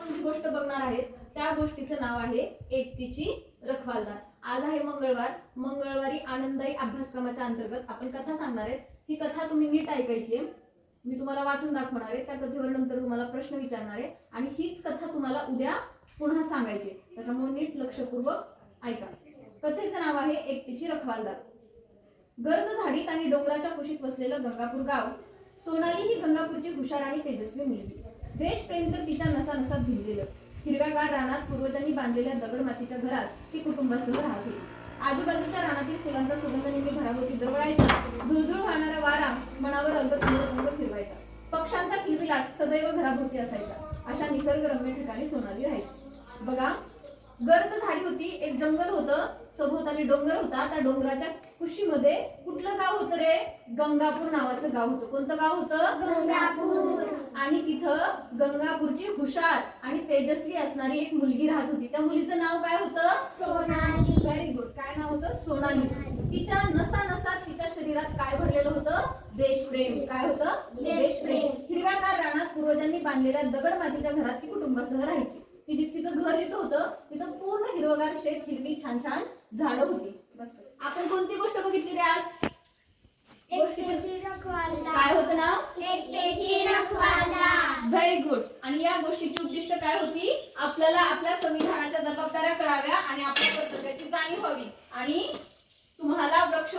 आपण जी गोष्ट बघणार आहेत. त्या गोष्टीचं नाव आहे एकतीची रखवालदार. आज आहे मंगळवार. मंगळवारी आनंददायी अभ्यासक्रमाच्या अंतर्गत आपण कथा सांगणार आहेत. ही कथा तुम्ही नीट ऐकायची आहे. मी तुम्हाला वाचून दाखवणार आहे. त्या कथेवर नंतर तुम्हाला प्रश्न विचारणार आहे. आणि हीच कथा तुम्हाला उद्या पुन्हा सांगायची त्याच्यामुळे नीट लक्षपूर्वक ऐका. कथेचं नाव आहे एकतीची रखवालदार. गर्द झाडीत आणि डोंगराच्या कुशीत वसलेलं गंगापूर गाव. सोनाली ही गंगापूरची हुशार आणि तेजस्वी मुलगी. देशप्रेम तर तिच्या नसा नसात भिनलेलं हिरव्यागार रानात पूर्वजांनी बांधलेल्या दगड मातीच्या घरात ती कुटुंबासह राहत होती आजूबाजूच्या रानातील फुलांचा सुगंध नेहमी घराभोवती जवळायचा. झुळझुळ वाहणारा वारा मनावर रंग रंग फिरवायचा. पक्ष्यांचा किलबिलाट सदैव घराभोवती असायचा. अशा निसर्गरम्य ठिकाणी सोनाली राहायची. बघा गर्द झाडी होती एक जंगल होतं सभोवताली डोंगर होता त्या डोंगराच्या कुशीमध्ये कुठलं गाव होतं रे? गंगापूर नावाचं गाव होतं. कोणतं गाव होतं? गंगापूर. आणि तिथं गंगापूरची हुशार आणि तेजस्वी असणारी एक मुलगी राहत होती. त्या मुलीचं नाव काय होतं? सोनाली. व्हेरी गुड काय नाव होतं? सोनाली. तिच्या नसा नसात तिच्या शरीरात काय भरलेलं होतं? देशप्रेम. काय होतं? देशप्रेम. हिरव्यागार रानात पूर्वजांनी बांधलेल्या दगड मातीच्या घरात ती कुटुंबासह राहायची. ती जी- तिचं घर जिथं होतं तिथं पूर्ण हिरवगार शेत हिरवी छान छान झाडं होती. आपण कोणती गोष्ट बघितली रे आज? काय होतं रखवालदार. व्हेरी गुड आणि या गोष्टीची उद्दिष्ट काय होती? आपल्याला आपल्या संविधानाच्या जबाबदाऱ्या कळाव्या आणि आपल्या कर्तव्याची जाणीव व्हावी. आणि तुम्हाला वृक्ष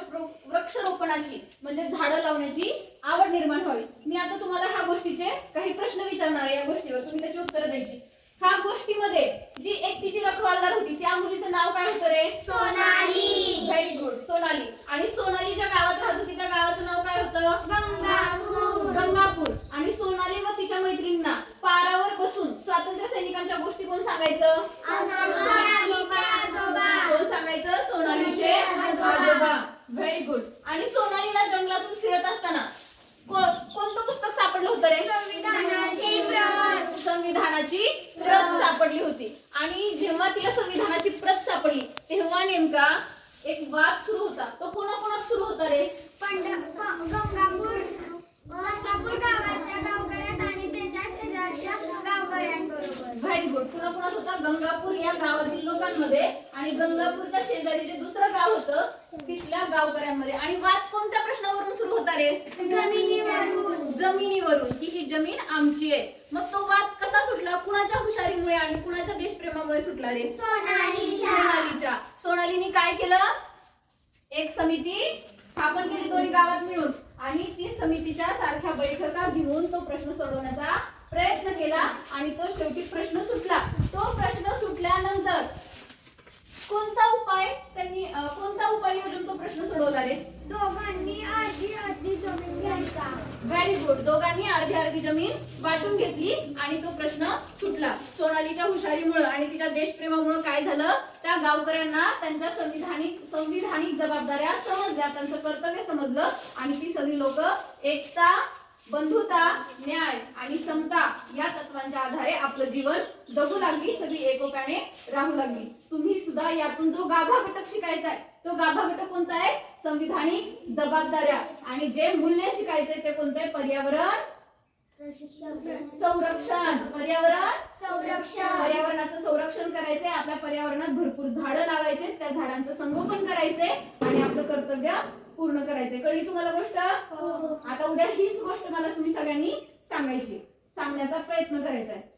वृक्षरोपणाची म्हणजे झाडं लावण्याची आवड निर्माण व्हावी. मी आता तुम्हाला ह्या गोष्टीचे काही प्रश्न विचारणार आहे. या गोष्टीवर तुम्ही त्याची उत्तरं द्यायची. ह्या गोष्टीमध्ये जी एकटीची रखवालदार होती त्या मुलीचं नाव काय होतं रे सोनाली व्हेरी गुड सोनाली आणि सोनाली ज्या गावात राहत होती त्या गावाचं नाव काय होतं गंगापूर गंगापूर आणि सोनाली व तिच्या मैत्रिणींना पारावर बसून स्वातंत्र्य सैनिकांच्या गोष्टी कोण सांगायचं? कोण सांगायचं? सोनालीचे आजोबा. व्हेरी गुड आणि सोनालीला जंगलातून फिरत असताना कोणतं पुस्तक सापडलं होतं रे? संविधानाची प्रत. सापडली होती. आणि जेव्हा तिला संविधानाची प्रत सापडली तेव्हा नेमका एक वाद सुरू होता. तो कोणाकोणात सुरू होता रे? गंगापूर गंगापूर गावाच्या गावकऱ्यात आणि त्याच्या शेजारच्या गावकऱ्यांबरोबर व्हेरी गुड पुन्हा पुन्हा होता गंगापूर या गावातील लोकांमध्ये आणि गंगापूरच्या शेजारी जे दुसरं गाव होतं तिथल्या गावकऱ्यांमध्ये. आणि वाद कोणत्या प्रश्नावरून सुरू होता रे? जमिनीवरून. जमिनीवरून. की ही जमीन आमची आहे. मग तो वाद कसा सुटला? कुणाच्या हुशारीमुळे आणि कुणाच्या देशप्रेमामुळे सुटला रे? सोनालीच्या. सोनालीच्या. सोनालीने काय केलं? एक समिती स्थापन केली दोन्ही गावात मिळून. आणि ती समितीच्या सारख्या बैठका घेऊन तो प्रश्न सोडवण्याचा प्रयत्न केला आणि तो शेवटी प्रश्न सुटला. तो प्रश्न सुटल्यानंतर कोणता उपाय त्यांनी कोणता उपाय योजून तो प्रश्न सोडवला रे? दोघांनी अर्धी अर्धी जमीन घ्यायचा. व्हेरी गुड दोघांनी अर्धी अर्धी जमीन वाटून घेतली आणि तो प्रश्न सुटला. सोनालीच्या हुशारीमुळे आणि तिच्या देशप्रेमामुळे काय झालं? त्या गावकऱ्यांना त्यांच्या संविधानिक संविधानिक जबाबदाऱ्या समजल्या त्यांचं कर्तव्य समजलं आणि ती सगळी लोक एकता बंधुता न्याय आणि समता या तत्वांच्या आधारे आपलं जीवन जगू लागली सगळी एकोप्याने राहू लागली. तुम्ही सुद्धा यातून जो गाभा घटक शिकायचा आहे तो गाभा घटक कोणता आहे? संविधानिक जबाबदाऱ्या. आणि जे मूल्य शिकायचे ते कोणते पर्यावरण संरक्षण. पर्यावरण संरक्षण. पर्यावरणाचं संरक्षण करायचंय आपल्या पर्यावरणात भरपूर झाडं लावायचे त्या झाडांचं संगोपन करायचंय आणि आपलं कर्तव्य पूर्ण करायचंय. कळली तुम्हाला गोष्ट? आता उद्या हीच गोष्ट मला तुम्ही सगळ्यांनी सांगायची. सांगण्याचा प्रयत्न करायचा आहे.